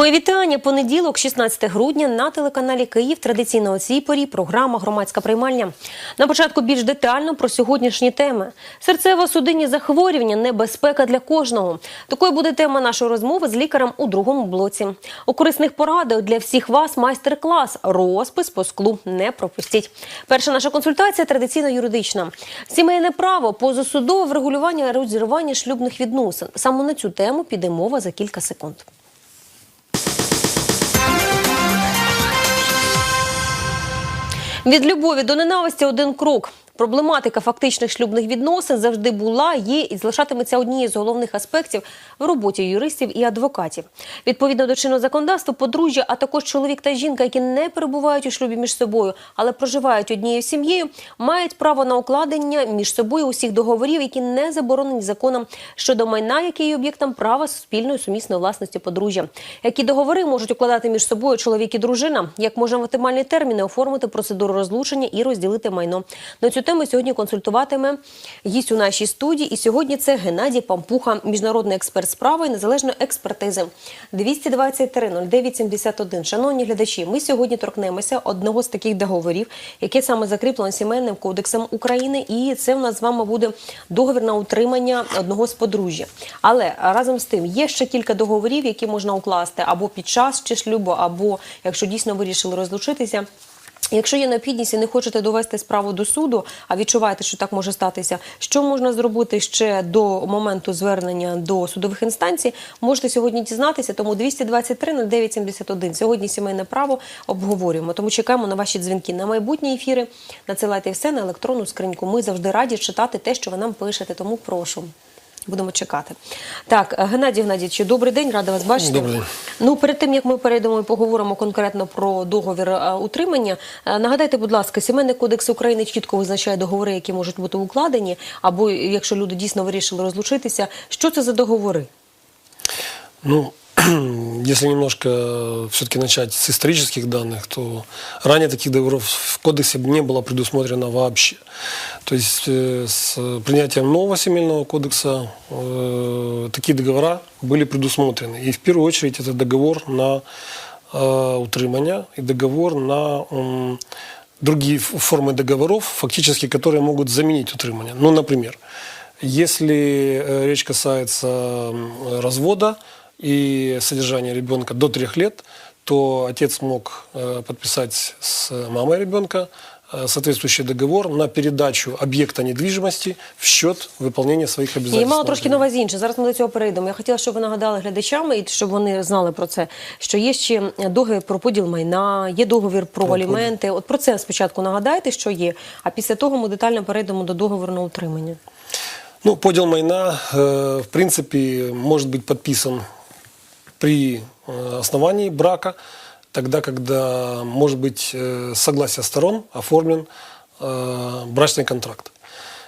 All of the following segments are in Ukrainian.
Мої вітання. Понеділок, 16 грудня, на телеканалі Київ. Традиційно о цій порі програма Громадська приймальня. На початку більш детально про сьогоднішні теми: серцево-судинні захворювання, небезпека для кожного. Такою буде тема нашої розмови з лікарем у другому блоці. У корисних порадах для всіх вас майстер-клас, розпис по склу. Не пропустіть. Перша наша консультація традиційно юридична. Сімейне право, позасудове врегулювання розірвання шлюбних відносин. Саме на цю тему піде мова за кілька секунд. Від любові до ненависті один крок. Проблематика фактичних шлюбних відносин завжди була, є і залишатиметься однією з головних аспектів в роботі юристів і адвокатів. Відповідно до чинного законодавства, подружжя, а також чоловік та жінка, які не перебувають у шлюбі між собою, але проживають однією сім'єю, мають право на укладення між собою усіх договорів, які не заборонені законом щодо майна, яке є об'єктом права спільної сумісної власності подружжя. Які договори можуть укладати між собою чоловік і дружина, як можна в оптимальні терміни оформити процедуру розлучення і розділити майно. На цю тему сьогодні консультуватиме гість у нашій студії. І сьогодні це Геннадій Пампуха, міжнародний експерт і незалежної експертизи. 223 09 71. Шановні глядачі, ми сьогодні торкнемося одного з таких договорів, яке саме закріплено сімейним кодексом України. І це в нас з вами буде договір на утримання одного з подружжя. Але разом з тим є ще кілька договорів, які можна укласти або під час чи шлюбу, або якщо дійсно вирішили розлучитися. Якщо є необхідність і не хочете довести справу до суду, а відчуваєте, що так може статися, що можна зробити ще до моменту звернення до судових інстанцій, можете сьогодні дізнатися. Тому 223 09 71. Сьогодні сімейне право обговорюємо. Тому чекаємо на ваші дзвінки на майбутні ефіри. Надсилайте все на електронну скриньку. Ми завжди раді читати те, що ви нам пишете. Тому прошу. Будемо чекати. Так, Геннадій Геннадійович, добрий день, рада вас бачити. Добрий день. Ну, перед тим як ми перейдемо і поговоримо конкретно про договір е, утримання, е, нагадайте, будь ласка, сімейний кодекс України чітко визначає договори, які можуть бути укладені, або якщо люди дійсно вирішили розлучитися, що це за договори? Ну, если немножко все-таки начать с исторических данных, то ранее таких договоров в кодексе не было предусмотрено вообще. То есть э, с принятием нового семейного кодекса э, такие договора были предусмотрены. И в первую очередь это договор на э, утримание и договор на м, другие формы договоров, фактически, которые могут заменить утримание. Ну, например, если э, речь касается развода и содержания ребенка до трех лет, то отец мог э, подписать с мамой ребенка э, соответствующий договор на передачу объекта недвижимости в счет выполнения своих І обязательств. мало трошки на на увазі інше. Зараз ми до цього перейдемо. Я хотіла, щоб ви нагадали глядачам і щоб вони знали про це. Що є ще договір про поділ майна, є договір про Про аліменти. От про це спочатку нагадайте, що є. А після того ми детально перейдемо до договору на утримання. Ну, подел майна, э, в принципе, может быть подписан при э, основании брака, тогда, когда может быть э, согласие сторон оформлен э, брачный контракт,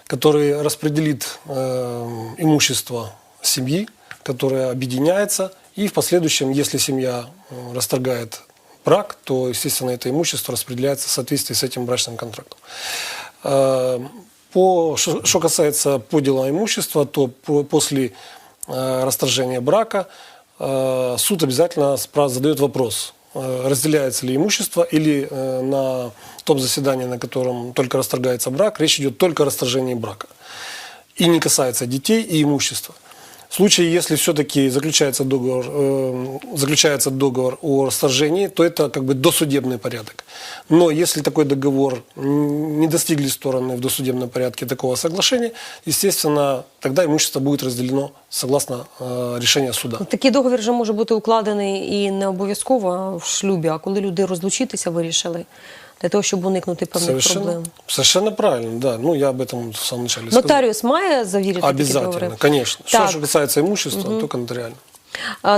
который распределит имущество семьи, которое объединяется, и в последующем, если семья расторгает брак, то, естественно, это имущество распределяется в соответствии с этим брачным контрактом. По, что, касается подела имущества, то по- после расторжения брака суд обязательно задает вопрос, э, разделяется ли имущество или э, на том заседании, на котором только расторгается брак, речь идет только о расторжении брака. И не касается детей и имущества. В случае, если все-таки заключается договор, э, заключается договор о расторжении, то это как бы досудебный порядок. Но если такой договор м, не достигли стороны в досудебном порядке такого соглашения, естественно, тогда имущество будет разделено согласно э, решению суда. Такий договір вже може бути укладений і не обов'язково в шлюбі, а коли люди розлучитися вирішили для того, щоб уникнути певних Совершенно, проблем. совершенно правильно, да. Ну, я об этом в самом начале сказал. Нотаріус має завірити Обязательно, конечно. Так. Що ж касається имущества, угу. то нотаріально.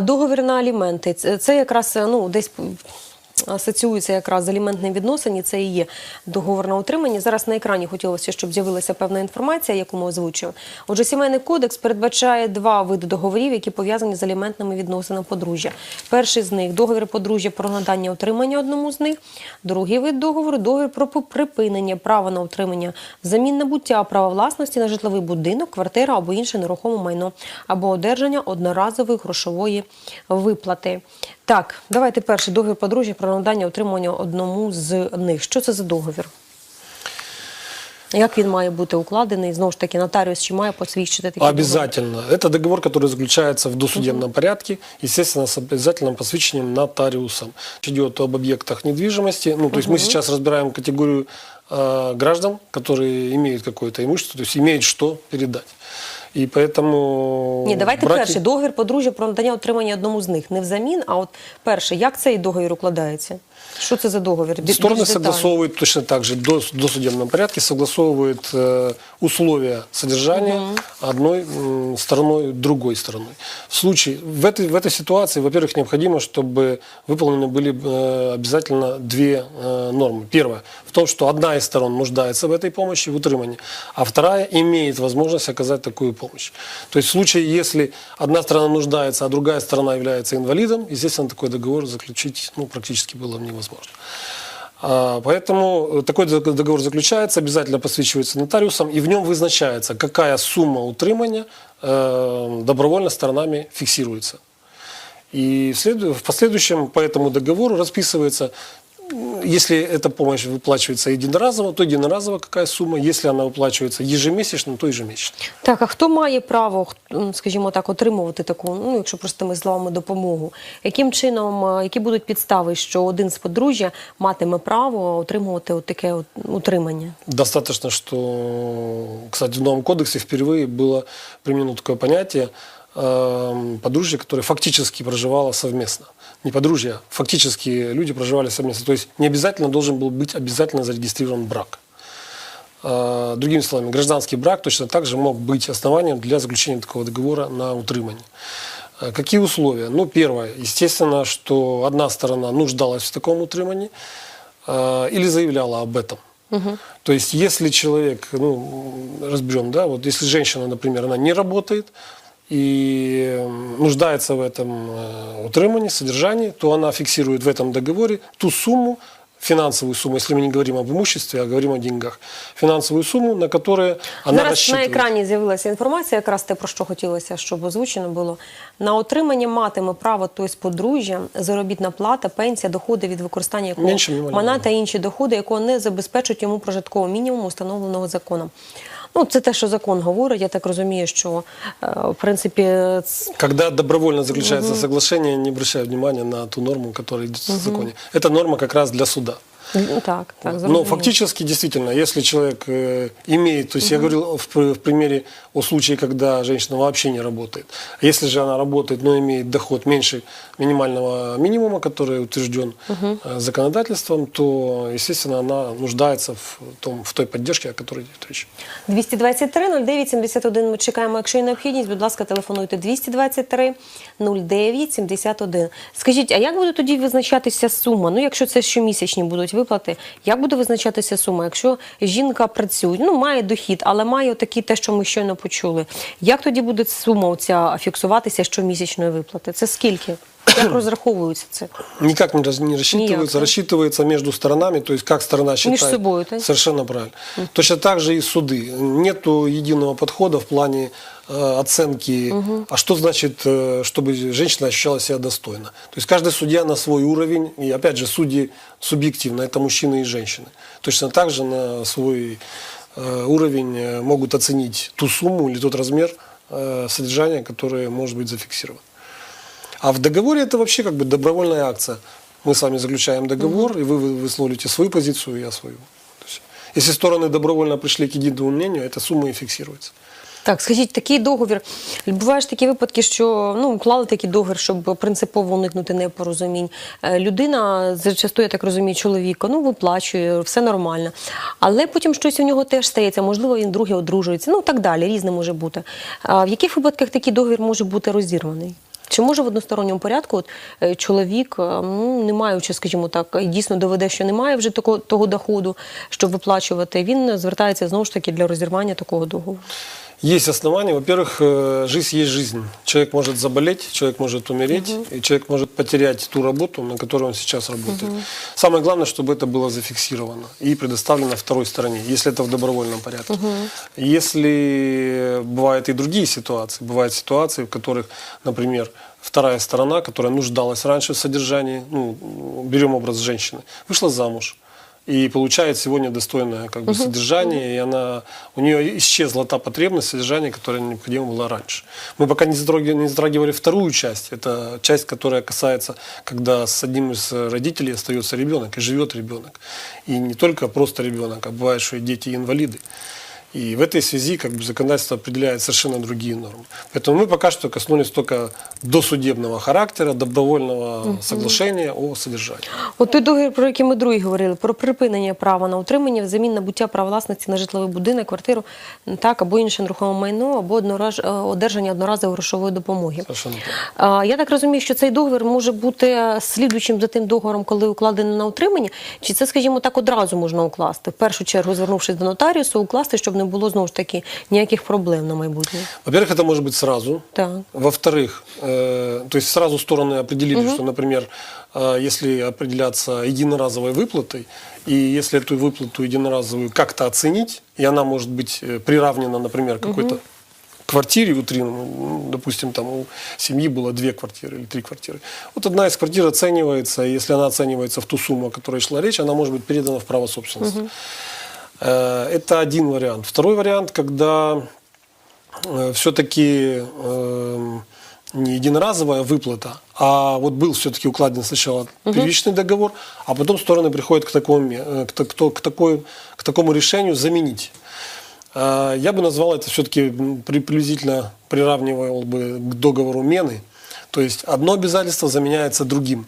Договір на аліменти. Це, це якраз ну, десь асоціюється якраз з аліментним відносин, це і є договор на утримання. Зараз на екрані хотілося, щоб з'явилася певна інформація, яку ми озвучили. Отже, сімейний кодекс передбачає два види договорів, які пов'язані з аліментними відносинами подружжя. Перший з них договір подружжя про надання утримання одному з них. Другий вид договору договір про припинення права на утримання взамін набуття права власності на житловий будинок, квартира або інше нерухоме майно, або одержання одноразової грошової виплати. Так, давайте перший договір подружжя про надання отримання одному з них. Що це за договір? Як він має бути укладений? Знову ж таки, нотаріус чи має посвідчити такий договір? Обязательно. Это договор, который заключается в досудебном порядке, естественно, с обязательным посвящением нотариусом. Речь идет об объектах недвижимости. Ну, то есть мы сейчас разбираем категорию э, граждан, которые имеют какое-то имущество, то есть имеют что передать. И поэтому... Ні, давайте браки- перший договір подружжя про надання отримання одному з них. Не взамін, а от перше, як цей договір укладається? Що це за договір? Бі- Стороны більш детально. согласовывают точно так же, до, в досудебном порядке согласовывают э, условия содержания одной м, стороной, другой стороной. В случае, в этой, в этой ситуации, во-первых, необходимо, чтобы выполнены были э, обязательно две э, нормы. Первое, в том, что одна из сторон нуждается в этой помощи, в утримании, а вторая имеет возможность оказать такую помощь. То есть в случае, если одна сторона нуждается, а другая сторона является инвалидом, естественно, такой договор заключить ну, практически было невозможно. А, Поэтому э, такой дог- договор заключается, обязательно посвящивается нотариусом, и в нем вызначается, какая сумма утримания э, добровольно сторонами фиксируется. И в, следу- в последующем по этому договору расписывается, м, если эта помощь выплачивается единоразово, то единоразово какая сумма, если она выплачивается ежемесячно, то ежемесячно. Так, а хто має право, х- м, скажімо так, отримувати таку, ну якщо простими словами, допомогу? Яким чином, е, які будуть підстави, що один з подружжя матиме право отримувати от таке от утримання? Достаточно, что, кстати, в новом кодексе впервые было применено такое понятие эм, подружья, которое фактически проживало совместно. Не подружья, фактически люди проживали совместно. То есть не обязательно должен был быть обязательно зарегистрирован брак. Э, Другими словами, гражданский брак точно так же мог быть основанием для заключения такого договора на утримание. Э, Какие условия? Ну, первое, естественно, что одна сторона нуждалась в таком утримании э, или заявляла об этом. То есть, если человек, ну, разберем, да, вот если женщина, например, она не работает и м, нуждается в этом э, утримании, содержании, то она фиксирует в этом договоре ту сумму, финансовую сумму, если мы не говорим об имуществе, а говорим о деньгах, финансовую сумму, на которую она Зараз на рассчитывает. екрані з'явилася інформація, якраз те, про що хотілося, щоб озвучено було. На отримання матиме право той з подружжя, заробітна плата, пенсія, доходи від використання якого Менше мінімального. мана та інші доходи, якого не забезпечують йому прожиткового мінімуму, встановленого законом. Ну, це те, що закон говорить. Я так розумію, що е, в принципі Когда добровольно заключается соглашение, не обращая внимания на ту норму, которая идет в законе. Це норма как раз для суда. ну, так, так Но зрозуміло. фактически, действительно, если человек э, имеет, то есть я говорил в, пр- в примере о случае, когда женщина вообще не работает. А Если же она работает, но имеет доход меньше минимального минимума, который утвержден э, законодательством, то, естественно, она нуждается в, том, в той поддержке, о которой идет речь. 223 09 71 ми чекаємо. Якщо є необхідність, будь ласка, телефонуйте 223 09 71. Скажіть, а як буде тоді визначатися сума? Ну, якщо це щомісячні будуть виплати, як буде визначатися сума? Якщо жінка працює, ну має дохід, але має такі те, що ми щойно почули. Як тоді буде сума оця фіксуватися щомісячної виплати? Це скільки? Як розраховується це? Никак не, раз- не рассчитывается, Никак, да? рассчитывается между сторонами, то есть как сторона считает. собой, да? Совершенно правильно. Точно так же и суды. Нету единого подхода в плане Э, оценки, а что значит, э, чтобы женщина ощущала себя достойно. То есть каждый судья на свой уровень, и опять же судьи субъективно, это мужчины и женщины. Точно так же на свой э, уровень могут оценить ту сумму или тот размер содержания, которое может быть зафиксировано. А в договоре это вообще как бы добровольная акция. Мы с вами заключаем договор, и вы вы- высвоите свою позицию, я свою. Есть, если стороны добровольно пришли к единому мнению, эта сумма и фиксируется. Так, скажіть, такий договір. Бувають ж такі випадки, що ну уклали такий договір, щоб принципово уникнути непорозумінь. Е, Людина, зачасту, я так розумію, чоловіка, ну виплачує, все нормально. Але потім щось у нього теж стається. Можливо, він друге одружується. Ну так далі, різне може бути. А в яких випадках такий договір може бути розірваний? Чи може в односторонньому порядку от, е, чоловік, е, ну, не маючи, скажімо так, дійсно доведе, що немає вже такого того доходу, щоб виплачувати, він звертається знову ж таки для розірвання такого договору? Есть основания. Во-первых, э, жизнь есть жизнь. Человек может заболеть, человек может умереть, и человек может потерять ту работу, на которой он сейчас работает. Самое главное, чтобы это было зафиксировано и предоставлено второй стороне, если это в добровольном порядке. Если бывают и другие ситуации, бывают ситуации, в которых, например, вторая сторона, которая нуждалась раньше в содержании, ну, берем образ женщины, вышла замуж и получает сегодня достойное как бы, содержание, и она, у нее исчезла та потребность содержания, которая необходима была раньше. Мы пока не затрагивали, не затрагивали вторую часть, это часть, которая касается, когда с одним из родителей остается ребенок и живет ребенок. И не только просто ребенок, а бывает, что и дети-инвалиды. И в этой связи как бы, законодательство определяет совершенно другие нормы. Поэтому мы пока что коснулись только досудебного характера, добровольного соглашения о содержании. От той договір, про який ми другий говорили, про припинення права на утримання взамін набуття права власності на житловий будинок, квартиру, так або інше нерухоме майно, або однораз, е, одержання одноразової грошової допомоги. Совершенно правильно. А, Я так розумію, що цей договір може бути слідуючим за тим договором, коли укладений на утримання, чи це, скажімо так, одразу можна укласти? В першу чергу, звернувшись до нотаріусу, укласти, щоб не було знову ж таки ніяких проблем на майбутнє. Во-первых, это может быть сразу. Так. Во-вторых, э, то есть сразу стороны определили, что, например, э, если определяться единоразовой выплатой, и если эту выплату единоразовую как-то оценить, и она может быть э, приравнена, например, какой-то квартире утрированной, ну, допустим, там у семьи было две квартиры или три квартиры. Вот одна из квартир оценивается, и если она оценивается в ту сумму, о которой шла речь, она может быть передана в право собственности. Э, Это один вариант. Второй вариант, когда все-таки не единоразовая выплата, а вот был все-таки укладен сначала первичный договор, а потом стороны приходят к такому, э, к, то- к, такой, к такому решению заменить. Э, Я бы назвал это все-таки приблизительно приравнивал бы к договору мены. То есть одно обязательство заменяется другим.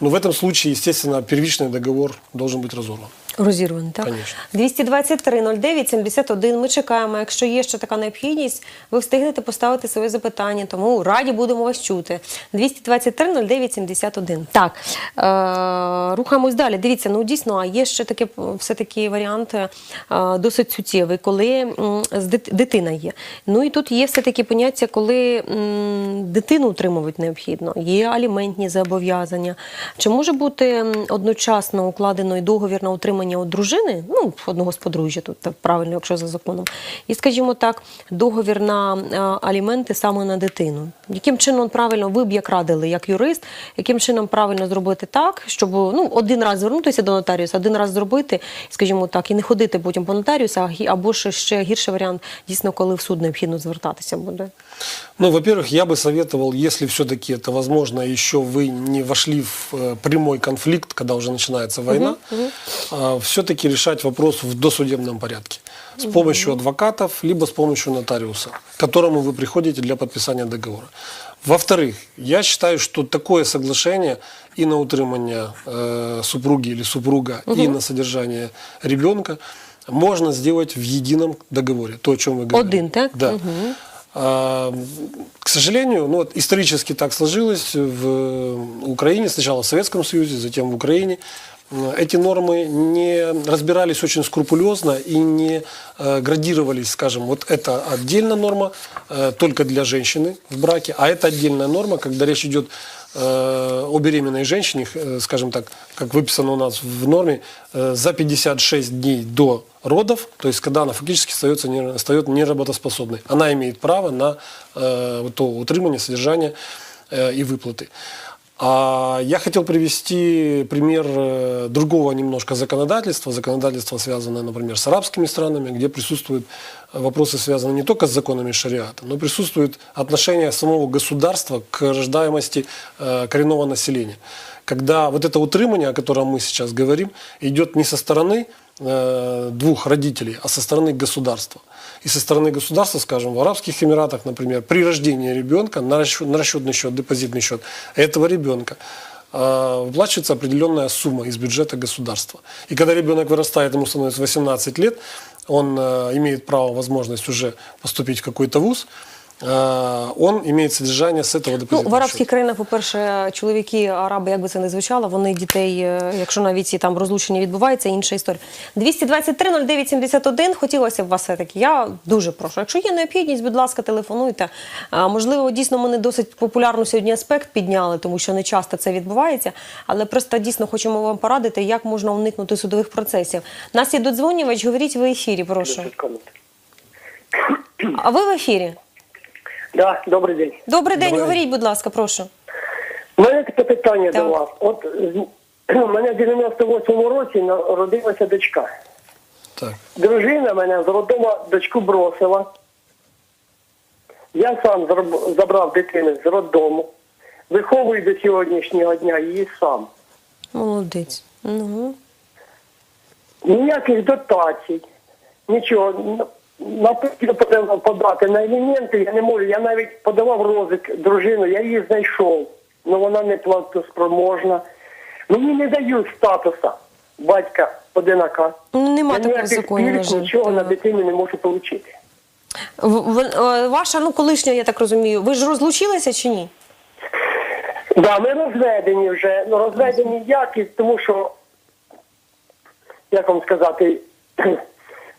Но в этом случае, естественно, первичный договор должен быть разорван. Розірваний, так? Конечно. 223 09 71. Ми чекаємо. Якщо є ще така необхідність, ви встигнете поставити своє запитання, тому раді будемо вас чути. 223 09 71. Так, е, рухаємось далі. Дивіться, ну дійсно, а є ще таке все-таки варіант е, досить суттєвий, коли м, з дит- дитина є. Ну і тут є все-таки поняття, коли м, дитину утримувати необхідно, є аліментні зобов'язання. Чи може бути одночасно укладено і договір на утримання у дружини, ну, одного з подружжя, тут так правильно, якщо за законом, і, скажімо так, договір на е, аліменти саме на дитину? Яким чином правильно ви б як радили, як юрист, яким чином правильно зробити так, щоб ну, один раз звернутися до нотаріуса, один раз зробити, скажімо так, і не ходити потім по нотаріусу, а гі- або ж ще гірший варіант, дійсно, коли в суд необхідно звертатися буде. Ну, во-первых, я бы советовал, если все-таки это возможно, еще вы не вошли в э, прямой конфликт, когда уже начинается война, Все-таки решать вопрос в досудебном порядке. С помощью адвокатов, либо с помощью нотариуса, к которому вы приходите для подписания договора. Во-вторых, я считаю, что такое соглашение и на утримание э, супруги или супруга, и на содержание ребенка можно сделать в едином договоре. То, о чем вы говорили. Один, так? Да. А, К сожалению, ну, вот исторически так сложилось в Украине, сначала в Советском Союзе, затем в Украине. М, Эти нормы не разбирались очень скрупулезно и не э, градировались, скажем, вот это отдельная норма э, только для женщины в браке, а это отдельная норма, когда речь идет э, о беременной женщине, э, скажем так, как выписано у нас в норме, э, за 56 дней до родов, то есть когда она фактически остается, не, остается неработоспособной. Она имеет право на э, то утримание, содержание э, и выплаты. А я хотел привести пример э, другого немножко законодательства. Законодательство, связанное, например, с арабскими странами, где присутствуют э, вопросы, связанные не только с законами шариата, но присутствует отношение самого государства к рождаемости э, коренного населения. Когда вот это утримание, о котором мы сейчас говорим, идет не со стороны э, двух родителей, а со стороны государства. И со стороны государства, скажем, в Арабских Эмиратах, например, при рождении ребенка на, расчет, на расчетный счет, депозитный счет этого ребенка э, выплачивается определенная сумма из бюджета государства. И когда ребенок вырастает, ему становится 18 лет, он э, имеет право, возможность уже поступить в какой-то вуз, он имеет содержание с этого Ну, депозитного в арабських країнах, по-перше, чоловіки, араби, як би це не звучало, вони дітей, е, якщо навіть і там розлучення відбувається, інша історія. 223 09 71, хотілося б вас все-таки. Я дуже прошу. Якщо є необхідність, будь ласка, телефонуйте. Можливо, дійсно ми не досить популярну сьогодні аспект підняли, тому що не часто це відбувається. Але просто дійсно хочемо вам порадити, як можна уникнути судових процесів. Нас є додзвонювач, говоріть в ефірі, прошу. А ви в ефірі? Да, добрий день. Добрий день, Добрий. говоріть, будь ласка, прошу. У мене таке питання Так. до вас. От з- у мене в 98-му році народилася дочка. Так. Дружина мене з роддому дочку бросила. Я сам зроб- забрав дитину з роддому. Виховую до сьогоднішнього дня її сам. Молодець. Ну. Ніяких дотацій, нічого. Н- Подав- подати на елементи я не можу. Я навіть подавав розвиток дружину, я її знайшов. але вона не платоспроможна. Мені не дають статуса батька одинака. Ну, нема я такого закону, на пільг, нічого на дитині не можу отримати. Е, Ваша, ну, колишня, я так розумію, ви ж розлучилися чи ні? Да, ми розведені вже. Ну, розведені як, тому що, як вам сказати,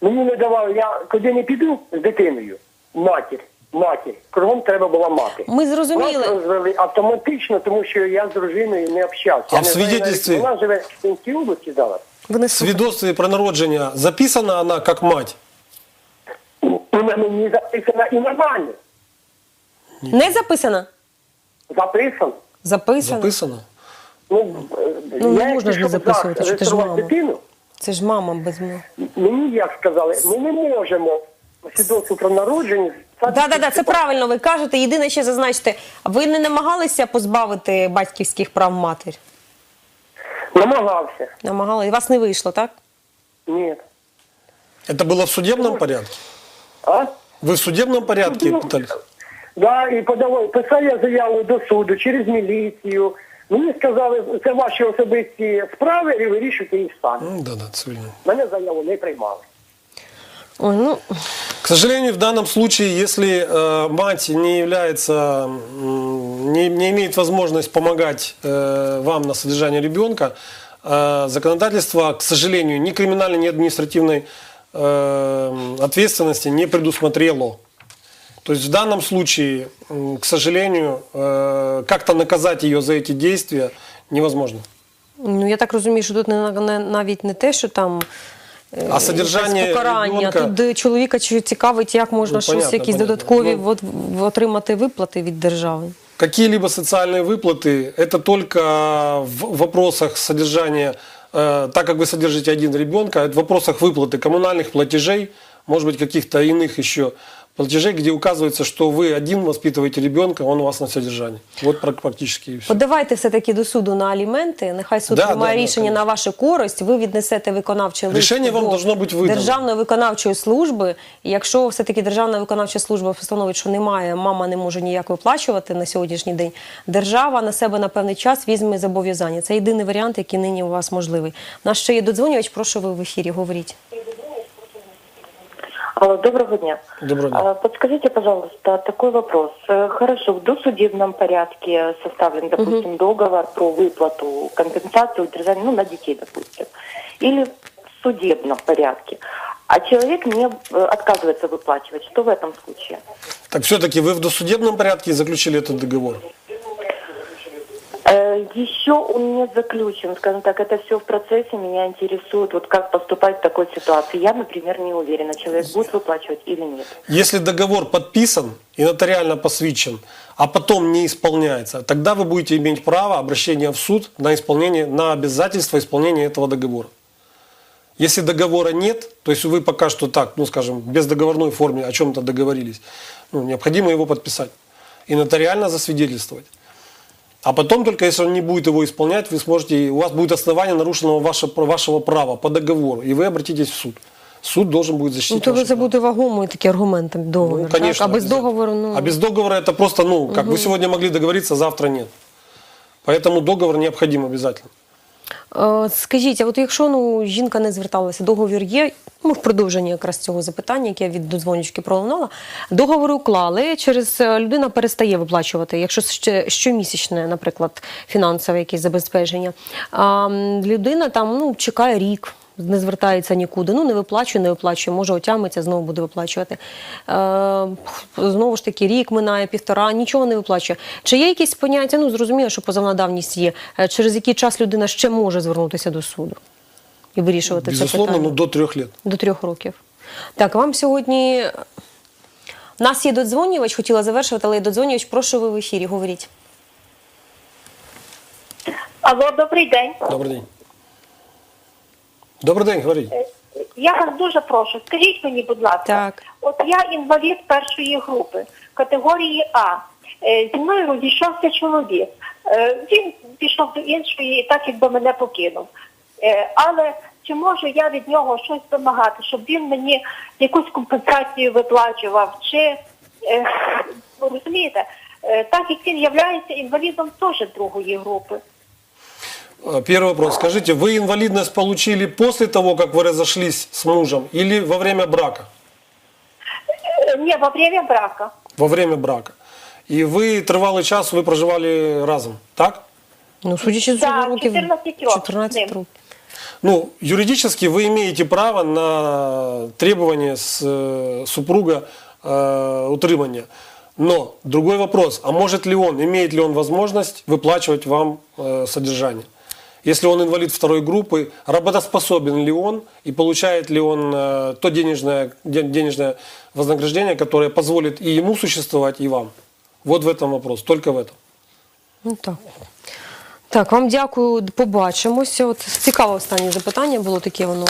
мені не давали, я куди не піду з дитиною, матір, матір, кругом треба була мати. Ми Нас зрозуміли. розвели автоматично, тому що я з дружиною не общався. А Я в не знаю, навіть, свідетельстві? Вона живе в Київській області зараз. Ви не В свидетельстве про народження записана она как мать? Вона мені записана і нормально. Не записано? Записан. Записано. Записано? Ну, е, Ну, не можна ж не якщо записувати, що ти ж мама. дитину, Це ж мама без мене. Мені як сказали, ми не можемо свідоцтво про народження. Так, так, так, це правильно. Ви кажете. Єдине ще зазначте, ви не намагалися позбавити батьківських прав матері? Намагався. Намагалися. Вас не вийшло, так? Ні. Это было в судебном порядке? А? Вы в судебном порядке Ну, пытались? Да, і подавав, писав я заяву до суду через міліцію. Мені сказали, це ваші особисті справи і вирішуйте їх самі. Ну, Да, да, цивильно. Мене заяву не приймали. Ой, ну, К сожалению, в данном случае, если э, мать не является, м, не, не имеет возможность помогать э, вам на содержание ребенка, э, законодательство, к сожалению, ни криминальной, ни административной э, ответственности не предусмотрело. То есть в данном случае, м, к сожалению, э, как-то наказать ее за эти действия невозможно. ну я так розумію, що тут не, не, навіть не те, що там. е, А содержання якесь покарання. ребенка- Тут е, чоловіка чи цікавить, як можна Ну, щось, понятно, якісь понятно. додаткові Ну, от, в- отримати виплати від держави. Какие-либо социальные выплаты, это только в вопросах содержания, э, так как вы содержите один ребенка, это в вопросах выплаты коммунальных платежей, может быть, каких-то иных еще платежей, где указывается, что вы один воспитываете ребенка, он у вас на содержании. Вот прак- практически и все. Подавайте все-таки до суду на аліменти. Нехай суд Да, приймає да, да, рішення на конечно. вашу користь. Ви віднесете виконавче лист Рішення вам до должно бути видано. державної виконавчої служби. І якщо все-таки державна виконавча служба встановить, що немає, мама не може ніяк виплачувати на сьогоднішній день. Держава на себе на певний час візьме зобов'язання. Це єдиний варіант, який нині у вас можливий. У нас ще є додзвонювач. Прошу ви в ефірі. Говоріть. Алло, Доброго дня. Доброго дня. А, Подскажите, пожалуйста, такой вопрос. Э, Хорошо, в досудебном порядке составлен, допустим, договор про выплату компенсации удержания, ну, на детей, допустим, или в судебном порядке, а человек не э, отказывается выплачивать. Что в этом случае? Так все-таки вы в досудебном порядке заключили этот договор? Э, Еще он не заключен, скажем так, это все в процессе. Меня интересует, вот как поступать в такой ситуации. Я, например, не уверена, человек будет выплачивать или нет. Если договор подписан и нотариально посвящен, а потом не исполняется, тогда вы будете иметь право обращения в суд на исполнение, на обязательство исполнения этого договора. Если договора нет, то есть вы пока что так, ну скажем, без договорной форме о чем-то договорились, ну, необходимо его подписать и нотариально засвидетельствовать. А потом только если он не будет его исполнять, вы сможете, у вас будет основание нарушенного ваше, вашего права по договору, и вы обратитесь в суд. Суд должен будет Ну, защитить то ви ваше право. забути вагомою такі аргументи договору. Ну, конечно. так? А без обязательно. договору, ну А без договора это просто, ну, как вы сегодня могли договориться, завтра нет. Поэтому договор необходим обязательно. Е, Скажіть, а от якщо ну жінка не зверталася, договір є. Ну, в продовженні якраз цього запитання, яке я від додзвонючки пролунала. Договори уклали, через е, людина перестає виплачувати, якщо ще щомісячне, наприклад, фінансове якесь забезпечення. А людина там ну чекає рік. Не звертається нікуди, ну не виплачує, не виплачує, може отямиться, знову буде виплачувати. Е, знову ж таки, рік минає, півтора, нічого не виплачує. Чи є якісь поняття? Ну зрозуміло, що позовна давність є. Е, Через який час людина ще може звернутися до суду і вирішувати це Безусловно, ну, до трех лет. До трьох років. Так, вам сьогодні У нас є додзвонювач, хотіла завершувати, але є додзвонювач. Прошу ви в ефірі, говоріть. Алло, добрий день. Добрый день. Добрый день, говорите. Е, Я вас дуже прошу, скажіть мені, будь ласка, Так. от я інвалід першої групи, категорії А. Е, Зі мною розійшовся чоловік. Е, Він пішов до іншої, так якби мене покинув. Але чи можу я від нього щось вимагати, щоб він мені якусь компенсацію виплачував? Чи розумієте, так як він являється інвалідом теж другої групи? А, Первый вопрос. Скажите, вы инвалидность получили после того, как вы разошлись с мужем или во время брака? Е, Ні, во время брака. Во время брака. І ви тривалий час ви проживали разом, так? Ну, судячи з Так, цього років, 14 років 14 з ним. років. Ну, юридически вы имеете право на требование с э, супруга э, утримания. Но другой вопрос, а может ли он, имеет ли он возможность выплачивать вам э, содержание? Если он инвалид второй группы, работоспособен ли он и получает ли он э, то денежное, де- денежное вознаграждение, которое позволит и ему существовать, и вам? Вот в этом вопрос, только в этом. Ну так. Так, вам дякую, побачимося. От цікаве останнє запитання було таке, воно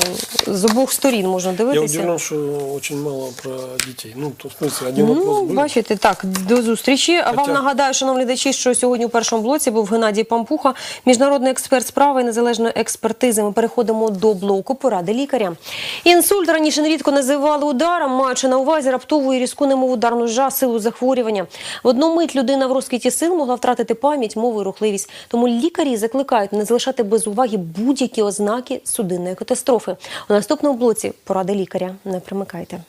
з обох сторін можна Я дивитися. удивлен, что очень мало про детей. Ну, то, в смысле, один вопрос Ну, был. бачите, так, до зустрічі. А вам нагадаю, шановні глядачі, що сьогодні у першому блоці був Геннадій Пампуха, міжнародний експерт справи незалежної експертизи. Ми переходимо до блоку поради лікаря. Інсульт раніше нерідко називали ударом, маючи на увазі раптову і різку немов ударну жа, силу захворювання. В одну мить людина в розквіті сил могла втратити пам'ять, мову і рухливість. Тому лікарі закликають не залишати без уваги будь-які ознаки судинної катастрофи. У наступному блоці поради лікаря. Не примикайте.